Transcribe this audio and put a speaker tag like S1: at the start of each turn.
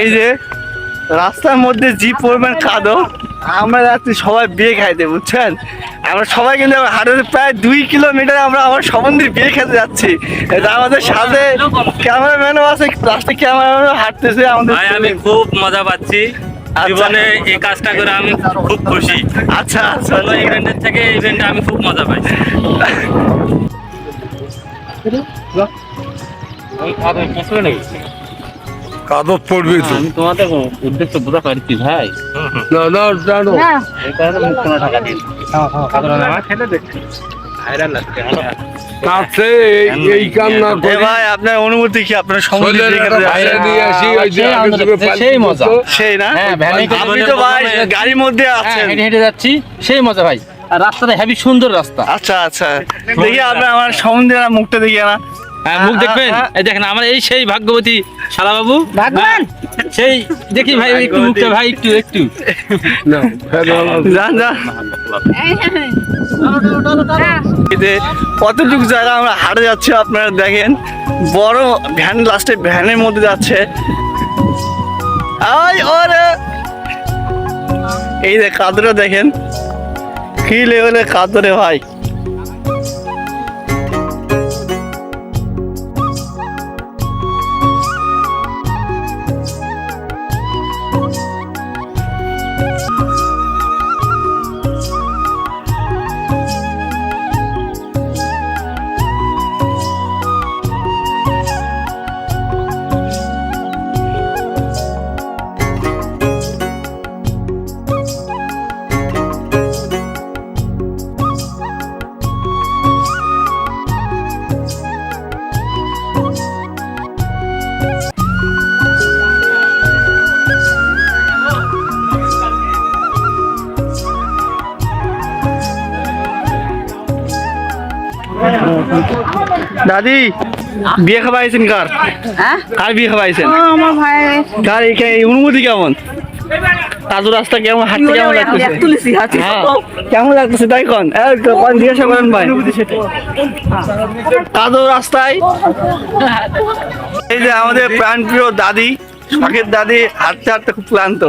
S1: এই যে রাস্তার মধ্যে যে পরিমাণ কাদো আমরা যাচ্ছি সবাই বিয়ে খাইতে বুঝছেন? আমরা সবাই কিন্তু হাটের প্রায় দুই কিলোমিটার আমরা আমার সম্বন্ধে বিয়ে খেতে যাচ্ছি। আমাদের সাথে ক্যামেরাম্যানও আছে লাস্টে ক্যামেরাম্যানও হাঁটতেছে আমাদের
S2: ভাই আমি খুব মজা পাচ্ছি। জীবনে এই কাজটা করে আমি খুব খুশি।
S1: আচ্ছা আচ্ছা।
S2: ইভেন্টের থেকে ইভেন্টে আমি খুব মজা পাই।
S3: পড়বে তো।
S2: আমি তোমাদের উদ্দেশ্য পারছি ভাই।
S3: না না জানো।
S2: এই কারণে মুখ কোনো টাকা দিন আমার দেখছি। লাগছে
S3: কাছে এই- এই কাম না করে
S1: ভাই আপনার অনুভূতি কি? আপনার
S3: আসি ওই যে
S4: সেই মজা।
S1: সেই না?
S4: হ্যাঁ,
S1: আপনি তো ভাই গাড়ির মধ্যে
S4: হ্যাঁ
S1: আছেন।
S4: হেঁটে হেঁটে যাচ্ছি সেই মজা ভাই। আর রাস্তাটা হেভি সুন্দর রাস্তা।
S1: আচ্ছা আচ্ছা। দেখি আপনার আমার না মুখটা দেখি না।
S4: হ্যাঁ মুখ দেখবেন?
S1: হ্যাঁ।
S4: এই দেখেন আমার এই সেই ভাগ্যবতী শালা বাবু
S5: ভাগবান
S4: সেই দেখি ভাই একটু মুখটা ভাই একটু একটু।
S1: যান যান। এই কতটুকু জায়গা আমরা হাটে যাচ্ছি আপনারা দেখেন। বড় ভ্যান লাস্টে ভ্যানের মধ্যে যাচ্ছে। আই ওরে! এই যে কাদরে দেখেন। কি লেভেলের কাদরে ভাই? দাদি বিয়ে খাওয়াইছেন কার?
S5: হ্যাঁ?
S1: কার বিয়ে খাওয়াইছেন
S5: ও আমার ভাই।
S1: কার এই অনুভূতি কেমন? কাজু রাস্তা কেমন হাঁটতে কেমন লাগতেছে? হ্যাঁ। কেমন লাগতেছে তাই কন? এই তো কন জিজ্ঞাসা করেন ভাই। কাদো রাস্তায়। এই যে আমাদের প্রাণপ্রিয় দাদি শখের দাদি হাঁটতে হাঁটতে খুব ক্লান্ত।